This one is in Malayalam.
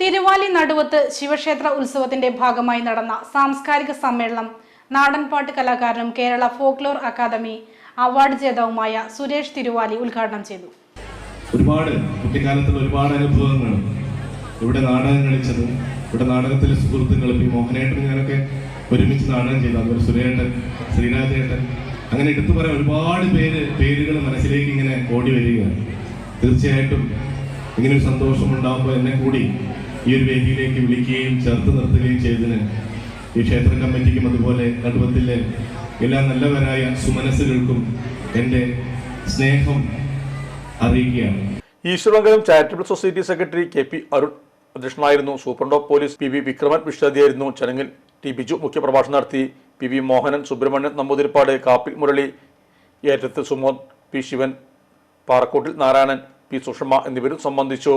തിരുവാലി നടുവത്ത് ശിവക്ഷേത്ര ഉത്സവത്തിന്റെ ഭാഗമായി നടന്ന സാംസ്കാരിക സമ്മേളനം നാടൻപാട്ട് കലാകാരനും കേരള ഫോക്ലോർ അക്കാദമി അവാർഡ് ജേതാവുമായ സുരേഷ് തിരുവാലി ഉദ്ഘാടനം ചെയ്തു. ഒരുപാട് കുട്ടിക്കാലത്തിൽ ഒരുപാട് അനുഭവങ്ങൾ ഇവിടെ നാടകം കളിച്ചത് ഇവിടെ നാടകത്തിലെ സുഹൃത്തുക്കളും ഈ മോഹനേട്ടൻ ഞാനൊക്കെ ഒരുമിച്ച് നാടകം ചെയ്തു. അതുപോലെ സുരേട്ടൻ ശ്രീരാജേട്ടൻ അങ്ങനെ എടുത്തു പറയാൻ ഒരുപാട് പേര് പേരുകൾ മനസ്സിലേക്ക് ഇങ്ങനെ ഓടി വരികയാണ്. തീർച്ചയായിട്ടും ഇങ്ങനെ ഒരു സന്തോഷം ഉണ്ടാകുമ്പോൾ എന്നെ കൂടി ഈ ഒരു വേദിയിലേക്ക് വിളിക്കുകയും ചേർത്ത് നിർത്തുകയും ചെയ്തതിന് ഈ ക്ഷേത്ര കമ്മിറ്റിക്കും അതുപോലെ കടുവത്തിലെ എല്ലാ നല്ലവരായ സുമനസ്സുകൾക്കും എന്റെ സ്നേഹം അറിയിക്കുകയാണ്. Eswaramangalam charitable society secretary K P Arun അധ്യക്ഷനായിരുന്നു. സൂപ്രണ്ടോ പോലീസ് പി വി വിക്രമൻ വിശ്വതിയായിരുന്നു ചടങ്ങിൽ ടി ബിജു മുഖ്യപ്രഭാഷണം നടത്തി. പി വി മോഹനൻ സുബ്രഹ്മണ്യൻ നമ്പൂതിരിപ്പാട് കാപ്പിൽ മുരളി ഏറ്റത്ത് സുമോദ് പി ശിവൻ പാറക്കോട്ടിൽ നാരായണൻ പി സുഷമ എന്നിവരും സംബന്ധിച്ചു.